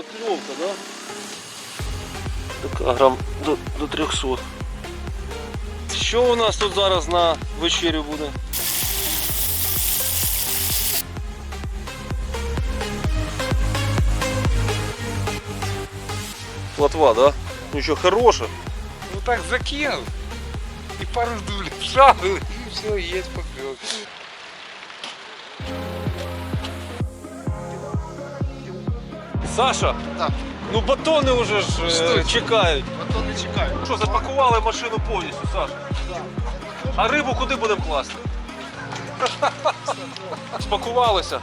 Покльовка, да? Така грам до, до 300. Що у нас тут зараз на вечерю буде? Плотва, да? Ну что, хорошая. Ну так закинул. И пару дулей шагал, и все, есть поклевка. Саша, Так. ну батони вже ж е, Стойте. чекають. Потом не чекаю. Що, запакували машину повністю, Саша? А рибу куди будемо класти? Спакувалися.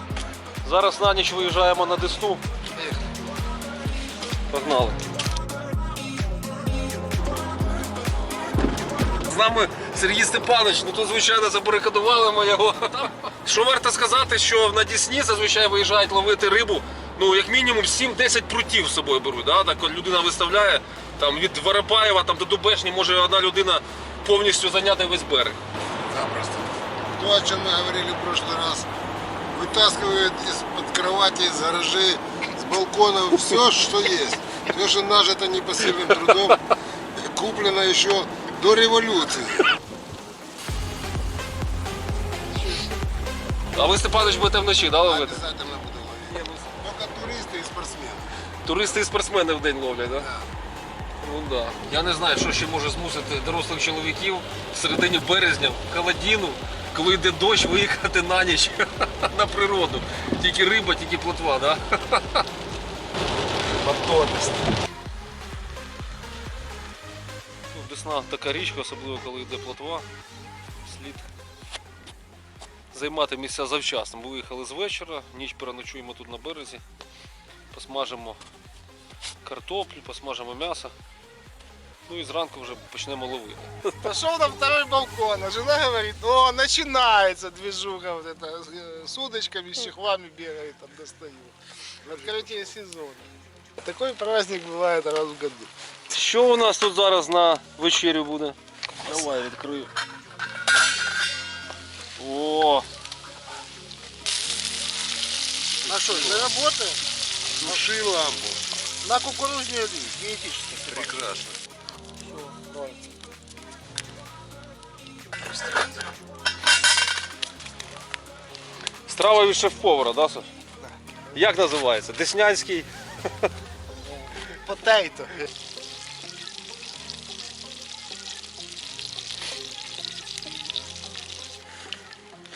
Зараз на ніч виїжджаємо на Десну. Погнали. З нами Сергій Степанович, ну тут, звичайно, забарикадували ми його. Що варто сказати, що на Дісні зазвичай виїжджають ловити рибу, ну, як мінімум 7-10 прутів з собою беруть. Да? Так от людина виставляє там, від Воропаєва там, до Дубешні може одна людина повністю зайняти весь берег. Запросто. То, о чем мы говорили в прошлый раз. Вытаскивают из-под кровати, из гаражей, с балконов все, что есть. Все, что нажито непосильным трудом, куплено еще до революции. А ви, Степанович, будете вночі да, ловити? Обязательно буду ловить. Только туристы. Туристи і спортсмени в день ловлять, так? Да? Ну да. Я не знаю, що ще може змусити дорослих чоловіків в середині березня, в холодіну, коли йде дощ, виїхати на ніч на природу. Тільки риба, тільки плотва, да? Батонист. Ну, Десна така річка, особливо коли йде плотва. Слід займати місця завчасно. Ми виїхали з вечора, ніч переночуємо тут на березі, посмажимо картоплю, посмажимо м'ясо. Ну і зранку вже почнемо ловити. Пошел на второй балкон, а жена говорит, о, начинается движуха вот эта, э, с удочками, с чехлами бегает, там достаю. В открытие сезона. Такой праздник бывает раз в году. Що у нас тут зараз на вечерю буде? Давай відкрию. О, А что, не работает? Души лампу. На кукурузный олей, генетически. Прекрасно. Всё, давай. страва від шеф-повара, да, Саш? Як називається? Деснянський. Потейто.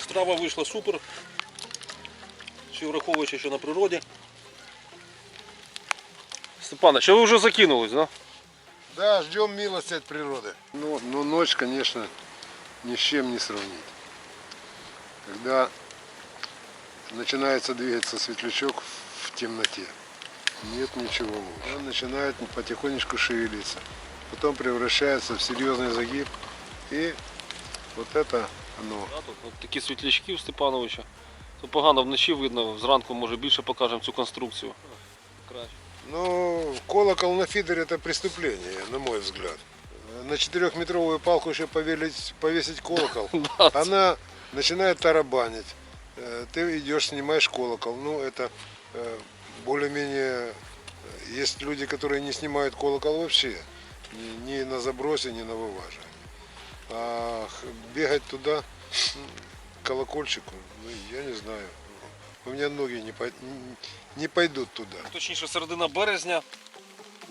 Страва вийшла супер. Ще й враховуючи, що на природі. Степана, що ви вже закинулись, да? Да, ждем милости от природы. Ну, но ночь, конечно, ни с чем не сравнить. Когда начинается двигаться светлячок в темноте, нет ничего лучше. Он начинает потихонечку шевелиться. Потом превращается в серьезный загиб. И вот это оно. Да, тут от такі світлячки у Степановича. Тут погано вночі видно, зранку може більше покажемо цю конструкцію. Краще. Ну, колокол на фидере это преступление, на мой взгляд. На четырехметровую палку еще повесить, повесить колокол. Она начинает тарабанить. Э, Ты идешь, снимаешь колокол. Ну, это э, более-менее... э, Есть люди, которые не снимают колокол вообще. Ни, на забросе, ни на вываживании. А бегать туда колокольчику, ну, я не знаю. У меня ноги не, пой- не пойдут туда. Точніше, середина березня,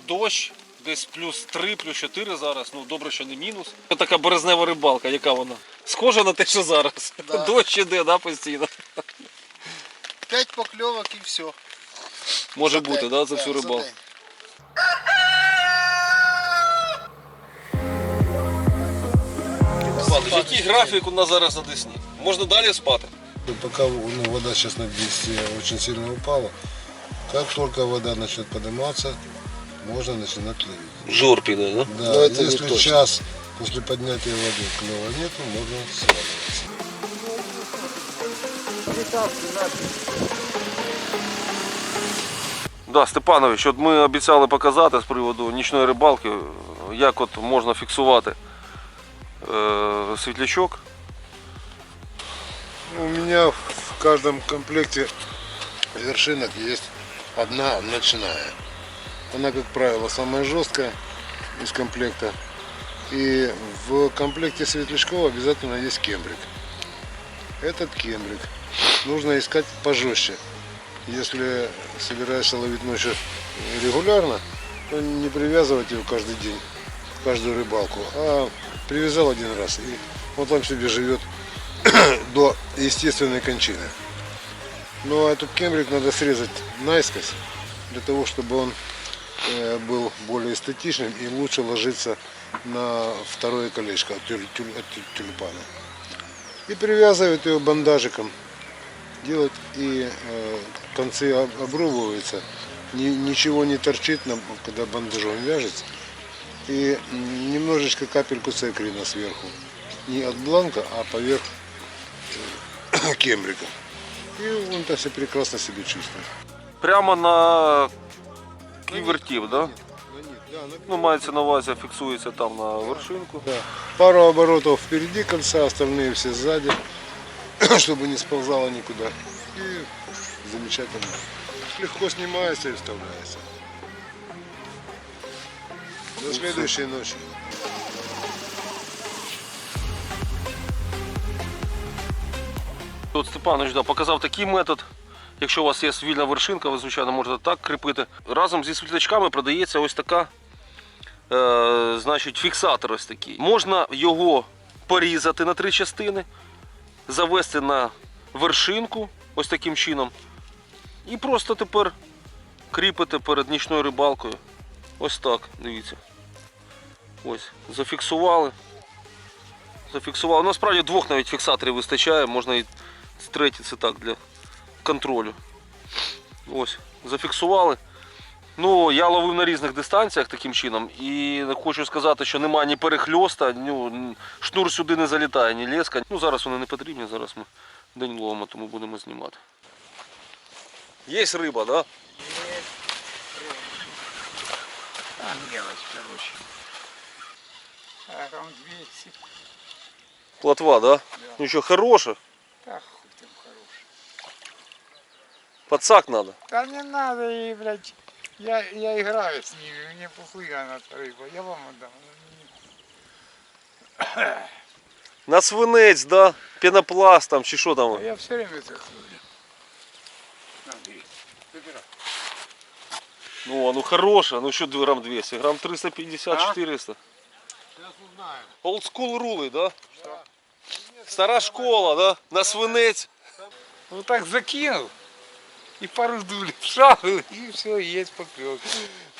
дощ, десь плюс 3, плюс 4 зараз. Ну добре, що не мінус. Це така березнева рибалка, яка вона? Схожа на те, що зараз. Да. Дощ іде, да, постійно. Пять поклевок и все. Може бути, да, за всю рибалку. Павлович, який графік у нас зараз на Десні? Можна далі спати? Пока ну, вода сейчас на Днестре очень сильно упала, как только вода начнет подниматься, можно начинать ловить. Жор піде, да? Да, Но это не если точно. час после поднятия воды клева нету, можно сваливаться. Да, Степанович, от ми обіцяли показати з приводу нічної рибалки, як от можна фіксувати е, світлячок. У меня в каждом комплекте вершинок есть одна ночная. Она, как правило, самая жесткая из комплекта. И в комплекте светлячков обязательно есть кембрик. Этот кембрик нужно искать пожестче. Если собираешься ловить ночью регулярно, то не привязывать его каждый день, каждую рыбалку, а привязал один раз, и он там себе живет до естественной кончины. Ну а этот кембрик надо срезать наискось, для того, чтобы он э, был более эстетичным и лучше ложиться на второе колечко от, тюль- тюль- от тюль- тюльпана. И привязывать его бандажиком, делать и э, концы об- обрубываются, Ни- ничего не торчит, когда бандажом вяжется. И немножечко капельку цекрина сверху. Не от бланка, а поверх кембрика. И он там все прекрасно себя чувствует. Прямо на ківертів, да? На них, да, на Ну, мається на увазі, фіксується там на вершинку. Да. Пару оборотов впереди кольца, остальные все сзади, чтобы не сползало никуда. И замечательно. Легко снимается и вставляется. До следующей ночи. От Степанович да, показав такий метод. Якщо у вас є вільна вершинка, ви, звичайно, можете так кріпити. Разом зі світлячками продається ось така е, значить, фіксатор ось такий. Можна його порізати на три частини, завести на вершинку ось таким чином. І просто тепер кріпити перед нічною рибалкою. Ось так, дивіться. Ось, зафіксували. Зафіксували. Насправді двох навіть фіксаторів вистачає, можна і третій це так для контролю. Ось, зафіксували. Ну, я ловив на різних дистанціях таким чином і хочу сказати, що немає ні перехльоста, ну, н- шнур сюди не залітає, ні леска. Ну, зараз вони не потрібні, зараз ми день ловимо, тому будемо знімати. Є риба, так? Да? А, мелочь, короче. А, там 200. Плотва, да? Ну що, хороша? Да хуй там хороший. Подсак надо. Да не надо ей, блядь. Я, я играю с ними, мне похуй она эта рыба. Я вам отдам. На свинець, да? Пенопласт там чи що там? А Я все время. Выбирай. Ну, а ну хороша, ну що грам 200, грам 350-400. Сейчас узнаем. Олдскул рули, да? Стара школа, да? На свинець. Вот так закинул. И пару дулей вшавил, и все, есть поклевка.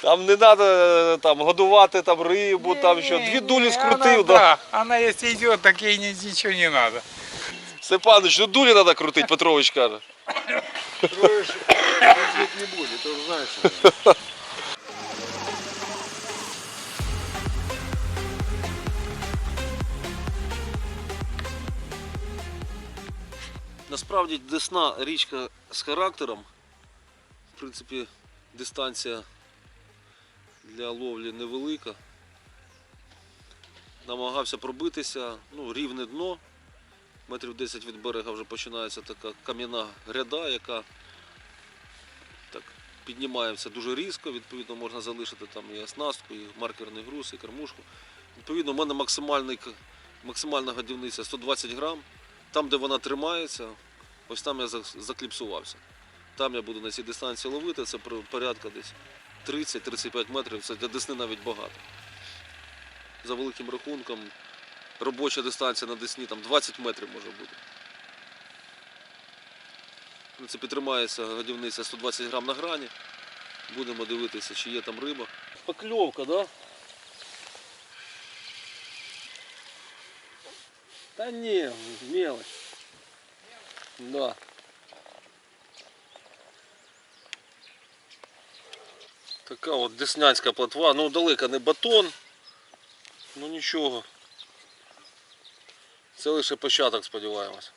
Там не треба там годувати там рибу, там що. Дві дулі скрутив, да? да. Она если идет, так ей ни- ничего не надо. Степанович, ну дулі треба крутити, Петрович каже. Троєш, не буде, ти знаєш. Насправді Десна річка з характером. В принципі, дистанція для ловлі невелика. Намагався пробитися, ну, рівне дно. Метрів 10 від берега вже починається така кам'яна гряда, яка так, піднімається дуже різко. Відповідно, можна залишити там і оснастку, і маркерний груз, і кормушку. Відповідно, у мене максимальна годівниця 120 грам. Там, де вона тримається, ось там я закліпсувався. Там я буду на цій дистанції ловити, це порядка десь 30-35 метрів, це для Десни навіть багато. За великим рахунком, робоча дистанція на Десні там 20 метрів може бути. В принципі, тримається годівниця 120 грам на грані. Будемо дивитися, чи є там риба. Покльовка, да? Та ні, мелочь. Да. Така от деснянська плотва. Ну далека не батон. Ну нічого. Це лише початок, сподіваємось.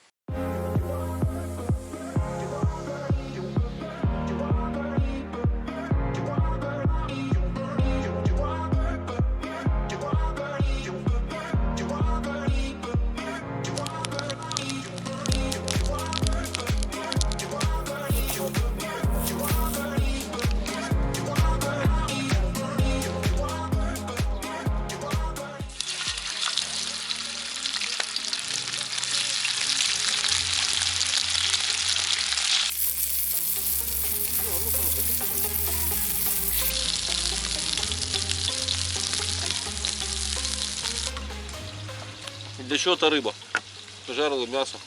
Для чого та риба? Пожарили м'ясо.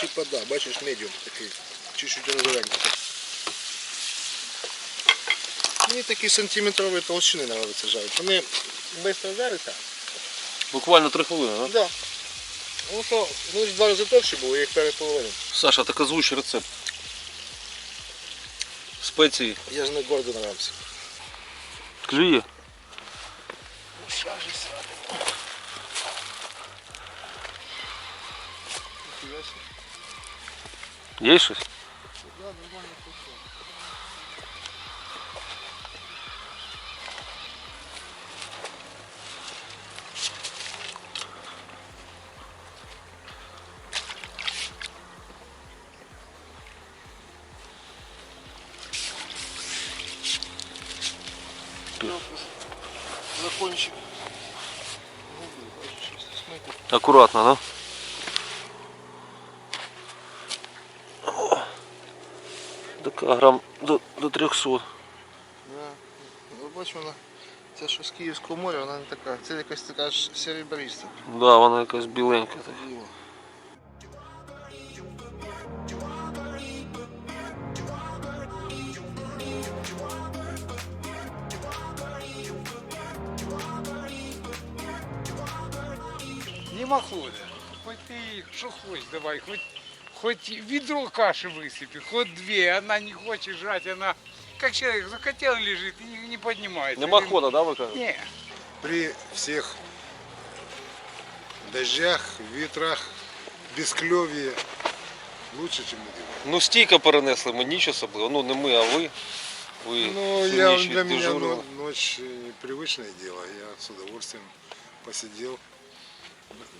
Чуть вода, бачиш, медіум такий, чуть-чуть розовенький. Мені такі сантиметрові толщини подобається жарити. Вони швидко жаряться. Буквально три хвилини, так? Да. Ну то, вони ж два рази товщі були, я їх переполовину. Саша, так озвучи рецепт. Спеції. Я ж не гордо нравився. Клює. Є щось? Закончив. Акуратно, да? Така грам до, до 300. Да. Ну, бач, вона, це що з Київського моря, вона не така. Це якась така ж Так, Да, вона якась біленька. така. Нема хода. Хоть ты что хочешь, давай, хоть, хоть ведро каши высыпи, хоть две, она не хочет жрать, она как человек захотел лежит и не, не поднимается. Нема Или- хода, да, ви кажете? Не, При всех дождях, ветрах, бесклевье лучше, чем на диване. Ну стійко перенесли ми, ніч особливо. Ну не ми, а ви. Ви Ну, всю я, ніч для меня дежурили. но- ночь э, привычное дело. Я с удовольствием посидел.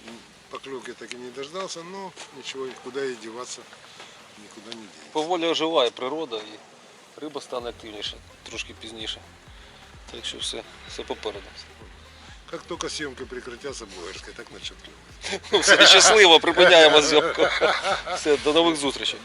М, Поклевки так и не дождался, но ничего, куда и деваться, никуда не денется. Поволі оживає природа і риба стане активніше, трошки пізніше. Так що все, все попереду. Как только съемки прекратятся, блогерской, так начнет клевать. Ну, все щасливо, припиняємо зйомку. Все, до нових зустрічей.